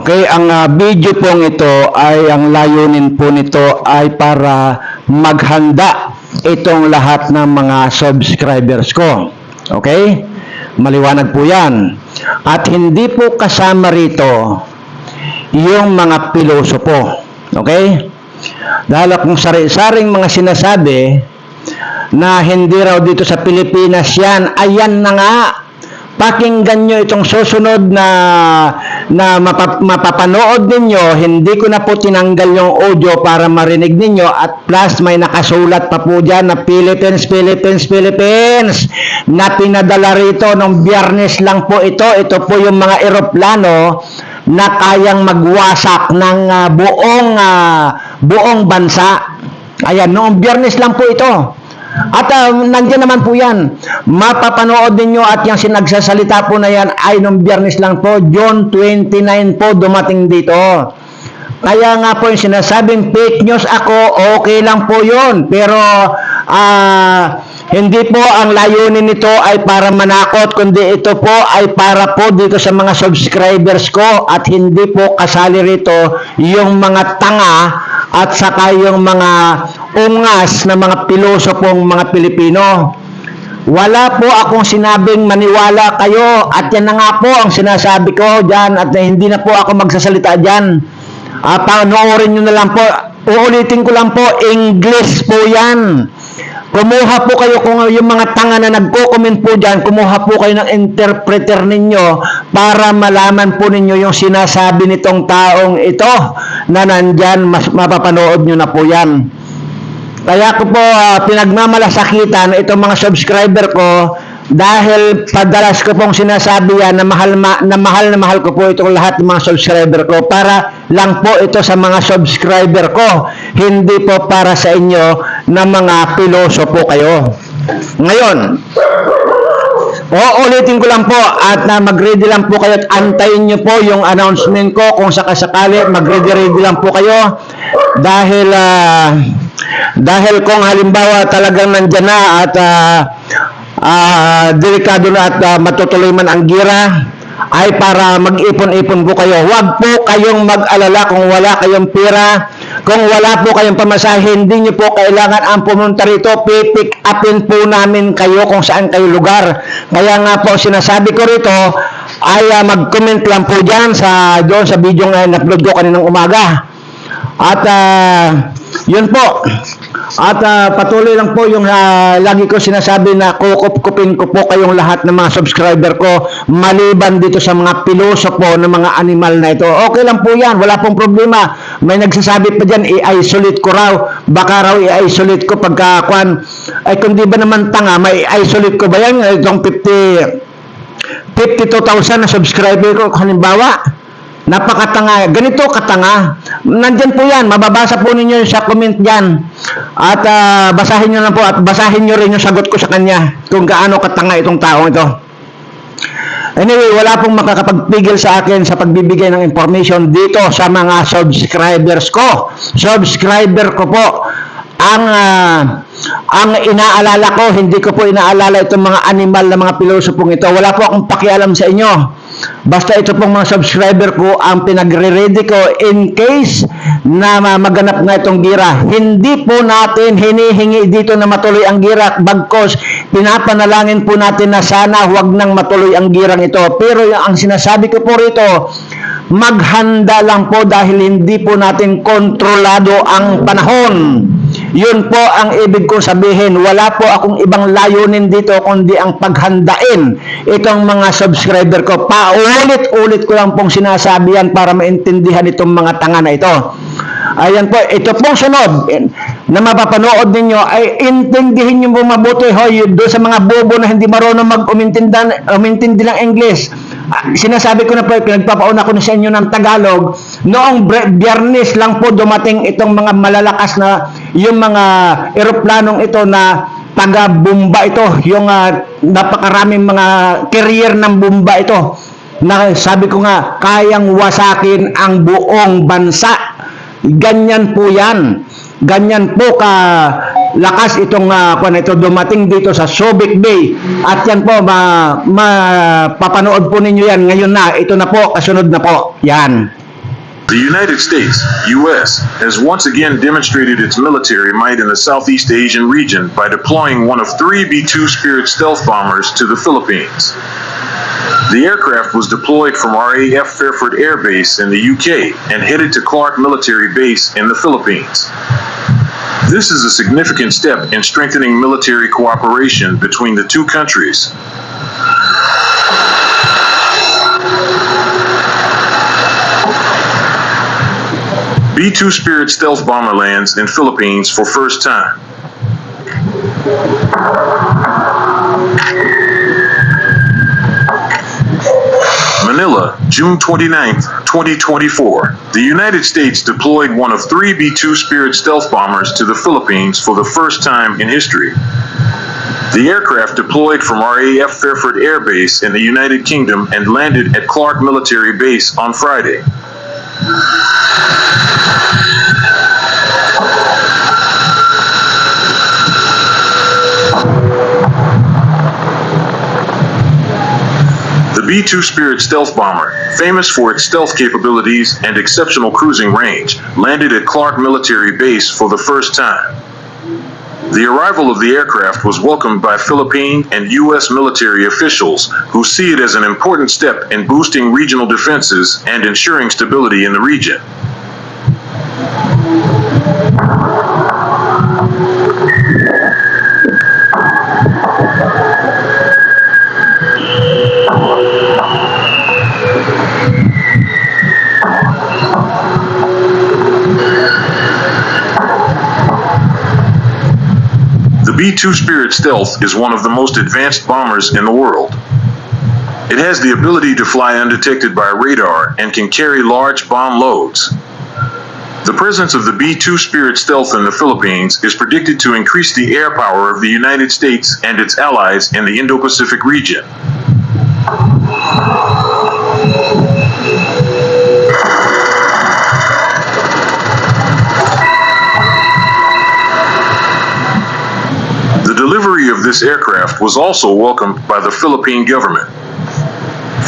Okay, ang ah, video pong ito ay ang layunin po nito ay para maghanda itong lahat ng mga subscribers ko. Okay? Maliwanag po 'yan. At hindi po kasama rito yung mga pilosopo. Okay? Dahil kung sari-saring mga sinasabi na hindi raw dito sa Pilipinas yan, ayan na nga. Pakinggan nyo itong susunod na na mapa- mapapanood ninyo, hindi ko na po tinanggal yung audio para marinig ninyo at plus may nakasulat pa po dyan na Philippines, Philippines, Philippines na pinadala rito nung biyernes lang po ito. Ito po yung mga eroplano na kayang magwasak ng ah, buong ah, buong bansa. Ayan, noong biyernes lang po ito. At uh, nandiyan naman po yan. Mapapanood ninyo at yung sinagsasalita po na yan ay nung biyernes lang po, June 29 po dumating dito. Kaya nga po yung sinasabing fake news ako, okay lang po yun. Pero ah, hindi po ang layunin nito ay para manakot, kundi ito po ay para po dito sa mga subscribers ko at hindi po kasali rito yung mga tanga at saka yung mga ungas na mga pilosopong mga Pilipino. Wala po akong sinabing maniwala kayo at yan na nga po ang sinasabi ko dyan at hindi na po ako magsasalita dyan. Uh, panoorin nyo na lang po. Uulitin ko lang po, English po yan. Kumuha po kayo kung yung mga tanga na nagko-comment po dyan, kumuha po kayo ng interpreter ninyo para malaman po ninyo yung sinasabi nitong taong ito na nandyan, mas mapapanood nyo na po yan. Kaya ko po ah, pinagmamalasakitan itong mga subscriber ko dahil padalas ko pong sinasabi yan na mahal, ma- na mahal na mahal ko po itong lahat ng mga subscriber ko. Para lang po ito sa mga subscriber ko. Hindi po para sa inyo na mga piloso po kayo. Ngayon o ulitin ko lang po at na mag-ready lang po kayo at antayin nyo po yung announcement ko kung sakasakali mag-ready-ready lang po kayo. Dahil ah, dahil kung halimbawa talagang nandyan na at ah, ah, delikado na at ah, matutuloy man ang gira ay para mag-ipon-ipon po kayo. Huwag po kayong mag-alala kung wala kayong pera, kung wala po kayong pamasahe, hindi nyo po kailangan ang pumunta rito, pipick upin po namin kayo kung saan kayo lugar. Kaya nga po sinasabi ko rito, ay ah, mag-comment lang po dyan sa, doon sa video nga na-upload ko kaninang umaga. At ah, yun po. At ah, patuloy lang po yung ah, lagi ko sinasabi na kukup-kupin ko po kayong lahat ng mga subscriber ko maliban dito sa mga pilosopo ng mga animal na ito. Okay lang po yan. Wala pong problema. May nagsasabi pa dyan, i-isolate ko raw. Baka raw i-isolate ko pagka kwan. Ay kung di ba naman tanga, may i-isolate ko ba yan? Itong 50 52,000 na subscriber ko, halimbawa, napakatanga, ganito katanga. Nandyan po yan, mababasa po ninyo sa comment dyan. At ah, basahin nyo na po at basahin nyo rin yung sagot ko sa kanya kung gaano katanga itong taong ito. Anyway, wala pong makakapagpigil sa akin sa pagbibigay ng information dito sa mga subscribers ko. Subscriber ko po ang ah, ang inaalala ko, hindi ko po inaalala itong mga animal na mga pilosopong ito. Wala po akong pakialam sa inyo. Basta ito pong mga subscriber ko ang pinagre-ready ko in case na ma- maganap na itong gira. Hindi po natin hinihingi dito na matuloy ang gira bagkos pinapanalangin po natin na sana huwag nang matuloy ang girang ito. Pero ang sinasabi ko po rito, maghanda lang po dahil hindi po natin kontrolado ang panahon. Yun po ang ibig kong sabihin. Wala po akong ibang layunin dito kundi ang paghandain itong mga subscriber ko. Paulit-ulit ko lang pong sinasabi yan para maintindihan itong mga tanga na ito. Ayan po, ito pong sunod na mapapanood ninyo ay intindihin nyo po mabuti hoy doon sa mga bobo na hindi marunong mag-umintindi umintindi ng English. Ah, Sinasabi ko na po, pinagpapauna ko na sa inyo ng Tagalog, noong biyernes lang po dumating itong mga malalakas na, yung mga eroplanong ito na taga-bumba ito, yung ah, napakaraming mga carrier ng bumba ito, na sabi ko nga, kayang wasakin ang buong bansa. Ganyan po yan. Ganyan po ka lakas itong uh, kung ito dumating dito sa Subic Bay. At yan po, ma, mapapanood po ninyo yan ngayon na. Ito na po, kasunod na po. Yan. The United States, U.S., has once again demonstrated its military might in the Southeast Asian region by deploying one of three B 2 Spirit stealth bombers to the Philippines. The aircraft was deployed from RAF Fairford Air Base in the UK and headed to Clark Military Base in the Philippines. This is a significant step in strengthening military cooperation between the two countries. B-2 Spirit stealth bomber lands in Philippines for first time. June 29, 2024. The United States deployed one of three B-2 Spirit stealth bombers to the Philippines for the first time in history. The aircraft deployed from RAF Fairford Air Base in the United Kingdom and landed at Clark Military Base on Friday. B-2 Spirit stealth bomber, famous for its stealth capabilities and exceptional cruising range, landed at Clark Military Base for the first time. The arrival of the aircraft was welcomed by Philippine and U.S. military officials who see it as an important step in boosting regional defenses and ensuring stability in the region. The B-2 Spirit Stealth is one of the most advanced bombers in the world. It has the ability to fly undetected by radar and can carry large bomb loads. The presence of the B-2 Spirit Stealth in the Philippines is predicted to increase the air power of the United States and its allies in the Indo-Pacific region. This aircraft was also welcomed by the Philippine government.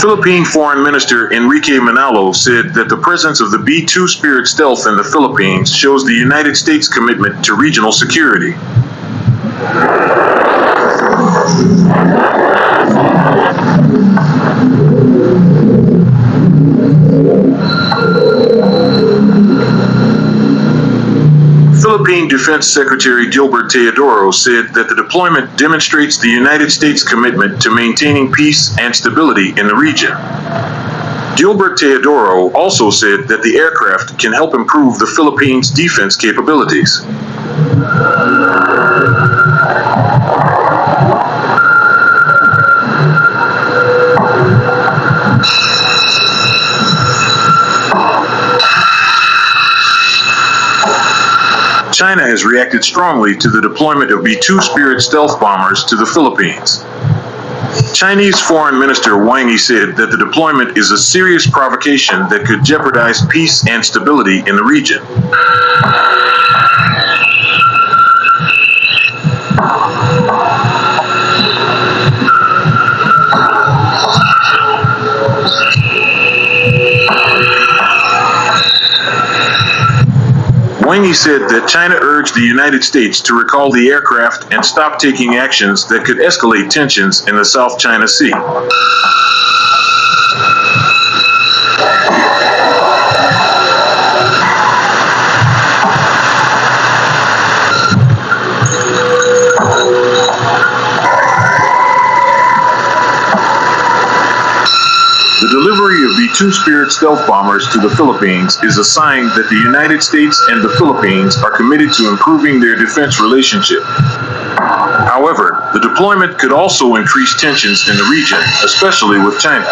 Philippine Foreign Minister Enrique Manalo said that the presence of the B 2 Spirit stealth in the Philippines shows the United States' commitment to regional security. Defense Secretary Gilbert Teodoro said that the deployment demonstrates the United States' commitment to maintaining peace and stability in the region. Gilbert Teodoro also said that the aircraft can help improve the Philippines' defense capabilities. China has reacted strongly to the deployment of B-2 Spirit stealth bombers to the Philippines. Chinese Foreign Minister Wang Yi said that the deployment is a serious provocation that could jeopardize peace and stability in the region. Wang said that China urged the United States to recall the aircraft and stop taking actions that could escalate tensions in the South China Sea. Delivery of the two Spirit stealth bombers to the Philippines is a sign that the United States and the Philippines are committed to improving their defense relationship. However, the deployment could also increase tensions in the region, especially with China.